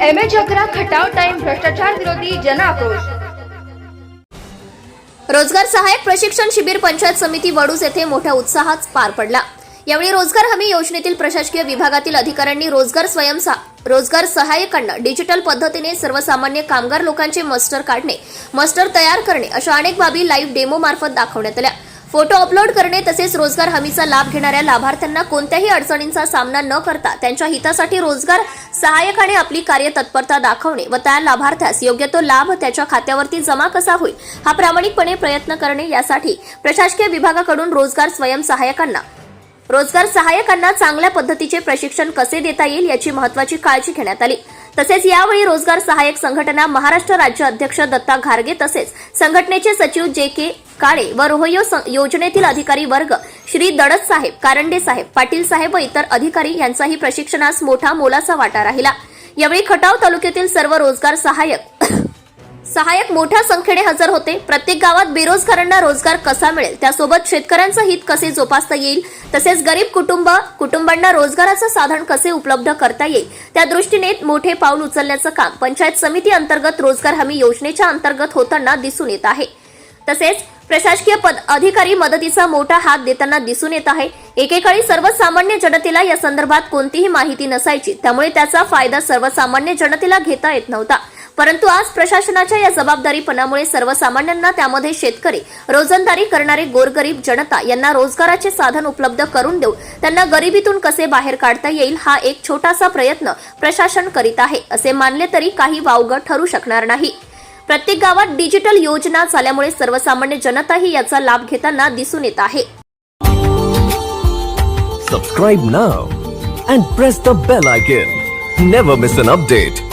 M H अकरा Khatav time भ्रष्टाचार विरोधी जन आक्रोश रोजगार सहाय्यक प्रशिक्षण शिबिर पंचायत समिती वडूज येथे मोठ्या उत्साहात पार पडला. यावेळी रोजगार हमी योजनेतील प्रशासकीय विभागातील अधिकाऱ्यांनी रोजगार स्वयंसा रोजगार सहाय्यकांना डिजिटल पद्धतीने सर्वसामान्य कामगार लोकांचे मस्टर काढणे मस्टर तयार करणे अशा अनेक बाबी लाईव्ह डेमो मार्फत दाखवण्यात आल्या. फोटो अपलोड करणे तसेच रोजगार हमीचा लाभ घेणाऱ्या लाभार्थ्यांना कोणत्याही अडचणींचा सामना न करता त्यांच्या हितासाठी रोजगार सहाय्यकाने आपली कार्यतत्परता दाखवणे व त्या लाभार्थ्यास योग्य तो लाभ त्याच्या खात्यावरती जमा कसा होईल हा प्रामाणिकपणे प्रयत्न करणे यासाठी प्रशासकीय विभागाकडून रोजगार स्वयंसहाय्यकांना रोजगार सहाय्यकांना चांगल्या पद्धतीचे प्रशिक्षण कसे देता येईल याची महत्वाची काळजी घेण्यात आली. तसेच यावेळी रोजगार सहाय्यक संघटना महाराष्ट्र राज्य अध्यक्ष दत्ता घारगे तसेच संघटनेचे सचिव जे के काळे व रोहयो स- योजनेतील अधिकारी वर्ग श्री दडत साहेब कारंडे साहेब पाटील साहेब व इतर अधिकारी यांचाही प्रशिक्षणास मोठा मोलाचा वाटा राहिला. यावेळी खटाव तालुक्यातील सर्व रोजगार सहाय्यक सहाय्यक मोठ्या संख्येने हजर होते. प्रत्येक गावात बेरोजगारांना रोजगार कसा मिळेल? त्यासोबत शेतकऱ्यांचं हित कसे जोपासता येईल? तसेच गरीब कुटुंब कुटुंबांना रोजगाराचं साधन कसे उपलब्ध करता येईल? त्या दृष्टीने मोठे पाऊल उचलण्याचं काम पंचायत समिती अंतर्गत रोजगार हमी योजनेच्या अंतर्गत होताना दिसून येत आहे. तसेच प्रशासकीय पद अधिकारी मदतीचा मोठा हात देताना दिसून येत आहे. एकेकाळी सर्वसामान्य जनतेला या संदर्भात कोणतीही माहिती नसायची. त्यामुळे त्याचा फायदा सर्वसामान्य जनतेला घेता येत नव्हता. परंतु आज प्रशासनाच्या या जबाबदारीपणामुळे सर्वसामान्यांना त्यामध्ये शेतकरी रोजंदारी करणारे गोरगरीब जनता यांना रोजगाराचे साधन उपलब्ध करून देऊन त्यांना गरिबीतून कसे बाहेर काढता येईल हा एक छोटासा प्रयत्न प्रशासन करीत आहे असे मानले तरी काही वावगं ठरू शकणार नाही. प्रत्येक गावात डिजिटल योजना झाल्यामुळे सर्वसामान्य जनताही याचा लाभ घेताना दिसून येत आहे. Subscribe now and press the bell icon never miss an update